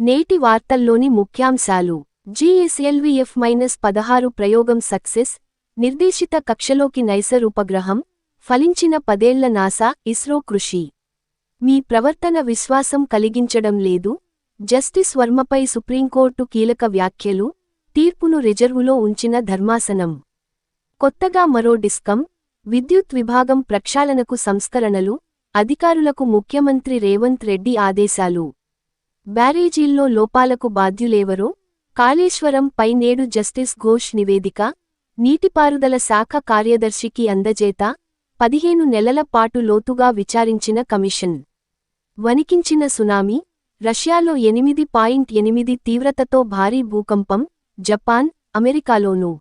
నేటి వార్తల్లోని ముఖ్యాంశాలు. జీఎస్ఎల్వీఎఫ్ మైనస్ పదహారు ప్రయోగం సక్సెస్. నిర్దేశిత కక్షలోకి నైసర్ ఉపగ్రహం. ఫలించిన పదేళ్ళ నాసా ఇస్రో కృషి. మీ ప్రవర్తన విశ్వాసం కలిగించడం లేదు. జస్టిస్ వర్మపై సుప్రీంకోర్టు కీలక వ్యాఖ్యలు. తీర్పును రిజర్వులో ఉంచిన ధర్మాసనం. కొత్తగా మరో డిస్కం. విద్యుత్ విభాగం ప్రక్షాళనకు సంస్కరణలు. అధికారులకు ముఖ్యమంత్రి రేవంత్ రెడ్డి ఆదేశాలు. బ్యారేజీల్లో లోపాలకు బాధ్యులేవరో? కాళేశ్వరం పై నేడు జస్టిస్ ఘోష్ నివేదిక నీటిపారుదల శాఖ కార్యదర్శికి అందజేత పదిహేను నెలల పాటు లోతుగా విచారించిన కమిషన్. వణికించిన సునామీ రష్యాలో ఎనిమిది పాయింట్ ఎనిమిది తీవ్రతతో భారీ భూకంపం జపాన్ అమెరికాలోనూ.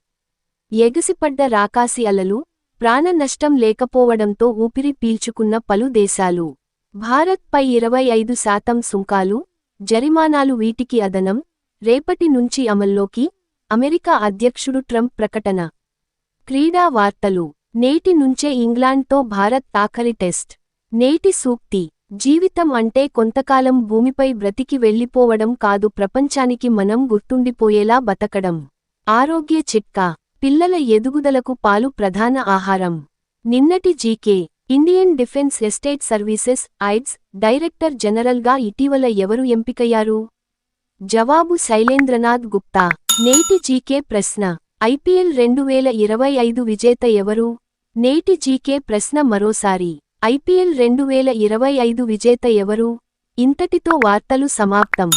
ఎగసిపడ్డ రాకాసి అలలు ప్రాణ నష్టం లేకపోవడంతో ఊపిరి పీల్చుకున్న పలు దేశాలు. భారత్పై ఇరవై ఐదు శాతం సుంకాలు జరిమానాలు వీటికి అదనం రేపటి నుంచి అమల్లోకి అమెరికా అధ్యక్షుడు ట్రంప్ ప్రకటన. క్రీడా వార్తలు. నేటి నుంచే ఇంగ్లాండ్తో భారత్ ఆఖరి టెస్ట్. నేటి సూక్తి. జీవితం అంటే కొంతకాలం భూమిపై బ్రతికి వెళ్ళిపోవడం కాదు ప్రపంచానికి మనం గుర్తుండిపోయేలా బతకడం. ఆరోగ్య చిట్కా. పిల్లల ఎదుగుదలకు పాలు ప్రధాన ఆహారం. నిన్నటి GK. Indian defence estate services IDES director జనరల్గా ఇటీవల ఎవరు ఎంపికయ్యారు? జవాబు శైలేంద్రనాథ్ గుప్తా. నేటి జీకే ప్రశ్న. ఐపీఎల్ రెండు వేల ఇరవై ఐదు విజేత ఎవరు? నేటి జీకే ప్రశ్న మరోసారి. ఐపీఎల్ రెండు వేల ఇరవై ఐదు విజేత ఎవరు? ఇంతటితో వార్తలు సమాప్తం.